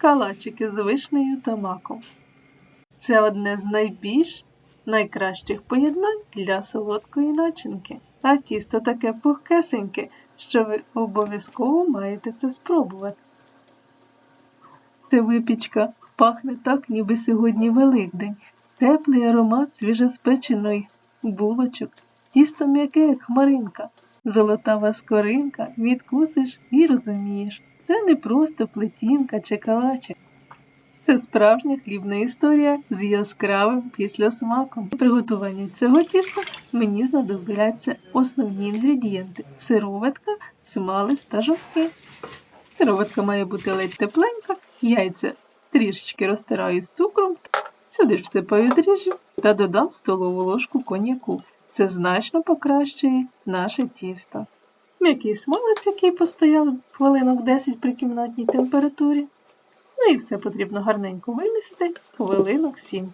калачики з вишнею та маком. Це одне з найбільш найкращих поєднань для солодкої начинки. А тісто таке пухкесеньке, що ви обов'язково маєте це спробувати. Ця випічка пахне так, ніби сьогодні Великдень. Теплий аромат свіжеспеченої булочок, тісто м'яке, як хмаринка, золотава скоринка, відкусиш і розумієш. Це не просто плетінка чи калачик. Це справжня хлібна історія з яскравим післясмаком. Для приготування цього тіста мені знадобляться основні інгредієнти: сироватка, смалець та жовтки. Сироватка має бути ледь тепленька, яйця трішечки розтираю з цукром, сюди ж всипаю дріжджі та додам столову ложку коньяку. Це значно покращує наше тісто. М'який смалець, який постояв хвилинок 10 при кімнатній температурі. Ну і все потрібно гарненько вимісити хвилинок 7.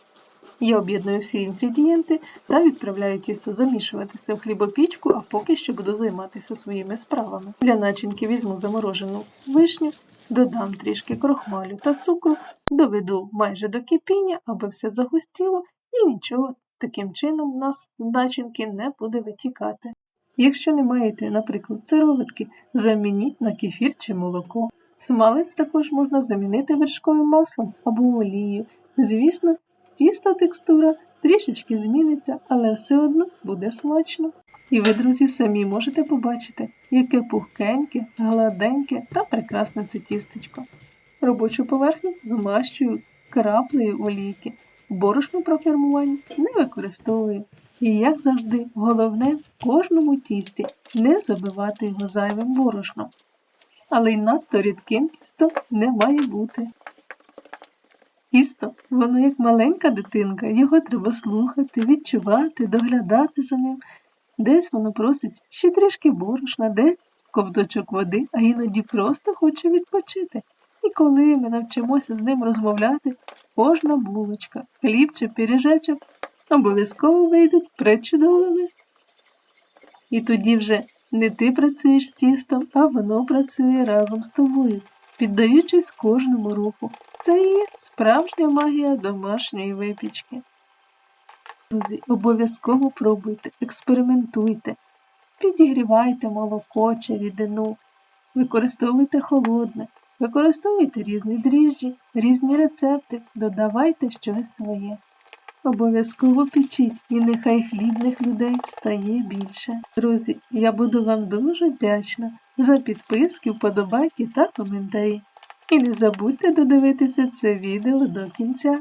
Я об'єдную всі інгредієнти та відправляю тісто замішуватися в хлібопічку, а поки що буду займатися своїми справами. Для начинки візьму заморожену вишню, додам трішки крохмалю та цукру, доведу майже до кипіння, аби все загустіло і нічого таким чином у нас начинки не буде витікати. Якщо не маєте, наприклад, сироватки, замініть на кефір чи молоко. Смалець також можна замінити вершковим маслом або олією. Звісно, тіста текстура трішечки зміниться, але все одно буде смачно. І ви, друзі, самі можете побачити, яке пухкеньке, гладеньке та прекрасне це тістечко. Робочу поверхню змащую краплею олійки. Борошно про формування не використовую. І, як завжди, головне в кожному тісті не забивати його зайвим борошном. Але й надто рідким тісто не має бути. Тісто, воно як маленька дитинка, його треба слухати, відчувати, доглядати за ним. Десь воно просить ще трішки борошна, десь ковточок води, а іноді просто хоче відпочити. І коли ми навчимося з ним розмовляти, кожна булочка, хліб чи пиріжечок обов'язково вийдуть пречудовими. І тоді вже не ти працюєш з тістом, а воно працює разом з тобою, піддаючись кожному руху. Це і є справжня магія домашньої випічки. Друзі, обов'язково пробуйте, експериментуйте, підігрівайте молоко чи рідину, використовуйте холодне, використовуйте різні дріжджі, різні рецепти, додавайте щось своє. Обов'язково печіть, і нехай хлібних людей стає більше. Друзі, я буду вам дуже вдячна за підписки, вподобайки та коментарі. І не забудьте додивитися це відео до кінця.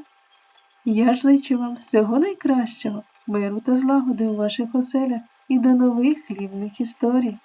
Я ж зичу вам всього найкращого, миру та злагоди у ваших оселях і до нових хлібних історій.